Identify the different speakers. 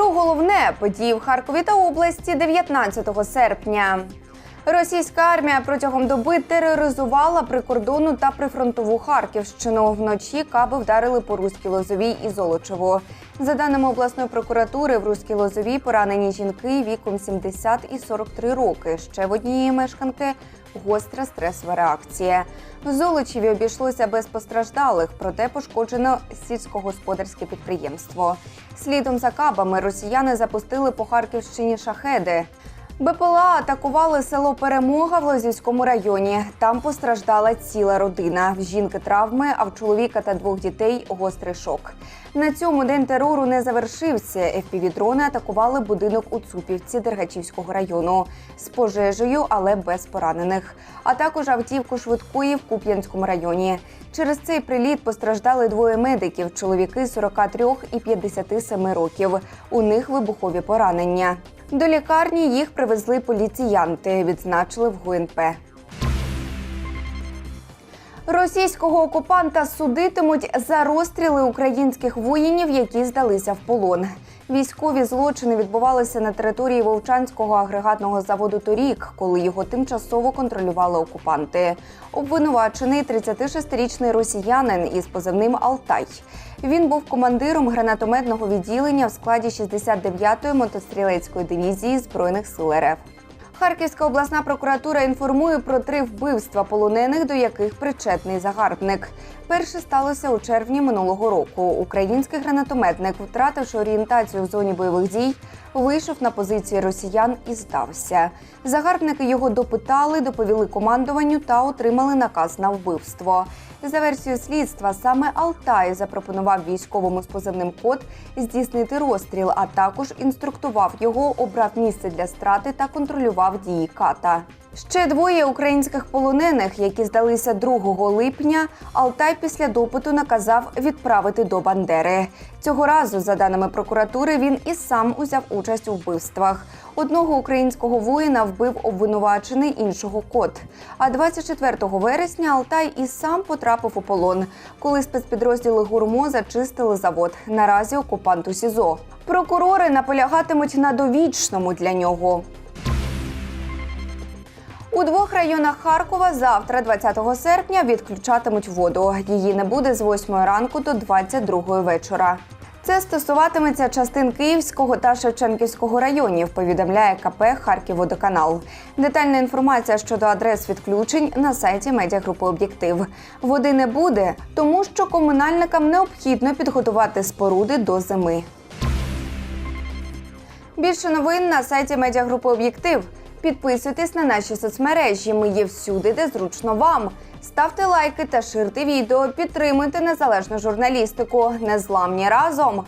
Speaker 1: Про головне події в Харкові та області 19 серпня. Російська армія протягом доби тероризувала прикордонну та прифронтову Харківщину. Вночі каби вдарили по Руській Лозовій і Золочево. За даними обласної прокуратури, в Руській Лозовій поранені жінки віком 70 і 43 роки. Ще в однієї мешканки гостра стресова реакція. В Золочеві обійшлося без постраждалих, проте пошкоджено сільськогосподарське підприємство. Слідом за кабами росіяни запустили по Харківщині шахеди. БПЛА атакували село Перемога в Лозівському районі. Там постраждала ціла родина. В жінки травми, а в чоловіка та двох дітей гострий шок. На цьому день терору не завершився. FPV-дрони атакували будинок у Цупівці Дергачівського району з пожежею, але без поранених. А також автівку швидкої в Куп'янському районі. Через цей приліт постраждали двоє медиків: чоловіки 43 і 57 років. У них вибухові поранення. До лікарні їх привезли поліціянти, відзначили в ГУНП. Російського окупанта судитимуть за розстріли українських воїнів, які здалися в полон. Військові злочини відбувалися на території Вовчанського агрегатного заводу торік, коли його тимчасово контролювали окупанти. Обвинувачений 36-річний росіянин із позивним Алтай. Він був командиром гранатометного відділення в складі 69-ї мотострілецької дивізії збройних сил РФ. Харківська обласна прокуратура інформує про три вбивства полонених, до яких причетний загарбник. Перше сталося у червні минулого року. Український гранатометник, втративши орієнтацію в зоні бойових дій, вийшов на позиції росіян і здався. Загарбники його допитали, доповіли командуванню та отримали наказ на вбивство. За версією слідства, саме Алтай запропонував військовому з позивним код здійснити розстріл, а також інструктував його, обрав місце для страти та контролював дії ката. Ще двоє українських полонених, які здалися 2 липня, Алтай після допиту наказав відправити до Бандери. Цього разу, за даними прокуратури, він і сам узяв участь у вбивствах. Одного українського воїна вбив обвинувачений іншого кот. А 24 вересня Алтай і сам потрапив у полон, коли спецпідрозділи гурмо зачистили завод. Наразі окупант у СІЗО. Прокурори наполягатимуть на довічному для нього. У двох районах Харкова завтра, 20 серпня, відключатимуть воду. Її не буде з 8 ранку до 22 вечора. Це стосуватиметься частин Київського та Шевченківського районів. Повідомляє КП Харківводоканал. Детальна інформація щодо адрес відключень на сайті медіагрупи Об'єктив. Води не буде, тому що комунальникам необхідно підготувати споруди до зими. Більше новин на сайті медіагрупи Об'єктив. Підписуйтесь на наші соцмережі. Ми є всюди, де зручно вам. Ставте лайки та ширте відео. Підтримуйте незалежну журналістику. Незламні разом.